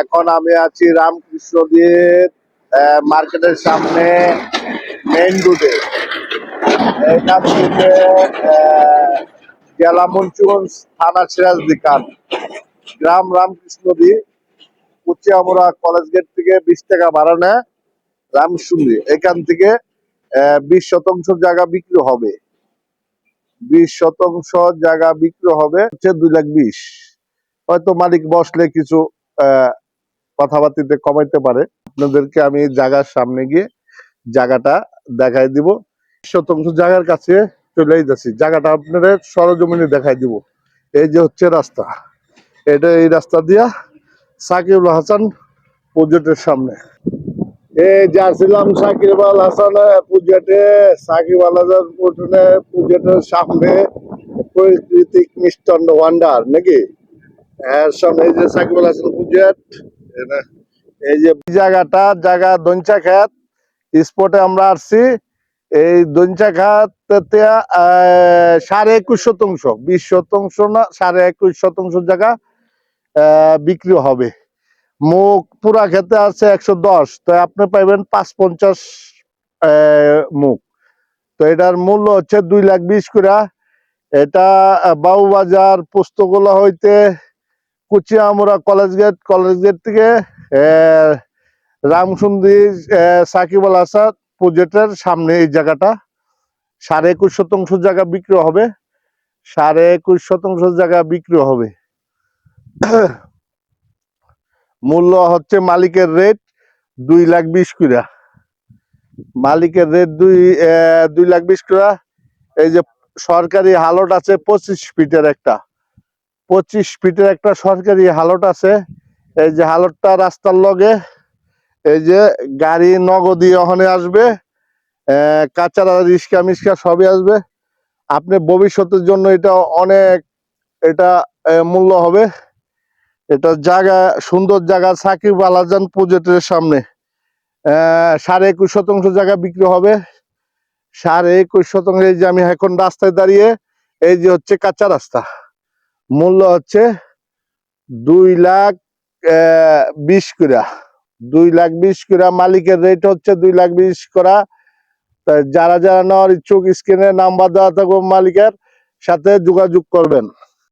এখন আমি আছি রামকৃষ্ণ দ্বীপ মার্কেটের সামনে মেইন রোডে এখান থেকে জেলা মঞ্চগঞ্জ থানা সিরাজদি খান গ্রাম রামকৃষ্ণ দ্বীপ কুচিয়ামুড়া কলেজ গেট থেকে বিশ টাকা ভাড়া নেয় রামসুন্দি এখান থেকে বিশ শতাংশ জায়গা বিক্রি হবে। বিশ শতাংশ জায়গা বিক্রি হবে হচ্ছে দুই লাখ বিশ। হয়তো মালিক বসলে কিছু কথাবার্তিতে কমাইতে পারে। আপনাদেরকে আমি জায়গার সামনে গিয়ে জায়গাটা দেখাই দিব। শতাংশ জায়গার কাছে চলে যাচ্ছি জায়গাটা আপনাদের সরজমিনে দেখাই দিব। এই যে হচ্ছে রাস্তা। এটা এই রাস্তা দিয়া সাকিবুল হাসান প্রজেক্টের সামনে। এই যাচ্ছিলাম সাকিব আল হাসান প্রজেক্টে সাকিব আল হাসান প্রজেক্টের সামনে প্রাকৃতিক মিষ্টান্ন ভান্ডার নাকি? এর সামনে এই যে সাকিব আল হাসান প্রজেক্ট এই যে জায়গাটা, জায়গা দঞ্চা খাত স্পটে আমরা আসছি। এই দঞ্চা খাত সাড়ে একুশ শতাংশ, বিশ শতাংশ না, সাড়ে একুশ শতাংশ জায়গা বিক্রি হবে। মুখ পুরা খেতে আছে একশো দশ, তো আপনি পাইবেন পাঁচ পঞ্চাশ মুখ। তো এটার মূল্য হচ্ছে দুই লাখ বিশ করে এটা বাউবাজার পুস্তকলা হইতে Kuchiamura college gate college gate থেকে রামসুন্দি সাকিব আল আসাদ প্রজেক্টের সামনে এই জায়গাটা। সাড়ে একুশ শতাংশ জায়গা বিক্রি হবে। সাড়ে একুশ শতাংশ জায়গা বিক্রি হবে। মূল্য হচ্ছে মালিকের রেট দুই লাখ বিশ কুড়া। মালিকের রেট দুই দুই লাখ বিশ কুড়া। এই যে সরকারি হালট আছে পঁচিশ ফিটের একটা। পঁচিশ ফিটের একটা সরকারি হালট আছে। এই যে হালটটা রাস্তার লগে এই যে গাড়ি নগদী ওখানে আসবে কাঁচারা রিক্সা মিস্কা সবই আসবে। আপনি ভবিষ্যতের জন্য এটা অনেক এটা মূল্য হবে। এটা জায়গা, সুন্দর জায়গা সাকিব আলাজান প্রজেক্টের সামনে। সাড়ে একুশ শতাংশ জায়গা বিক্রি হবে। সাড়ে একুশ শতাংশ এই যে আমি এখন রাস্তায় দাঁড়িয়ে, এই যে হচ্ছে কাঁচা রাস্তা। মূল্য হচ্ছে দুই লাখ বিশ কুড়া। দুই লাখ বিশ কুড়া মালিকের রেট হচ্ছে দুই লাখ বিশ করা যারা যারা নেওয়ার ইচ্ছুক স্ক্রিনে নাম্বার দেওয়া থাকবে মালিকের, সাথে যোগাযোগ করবেন।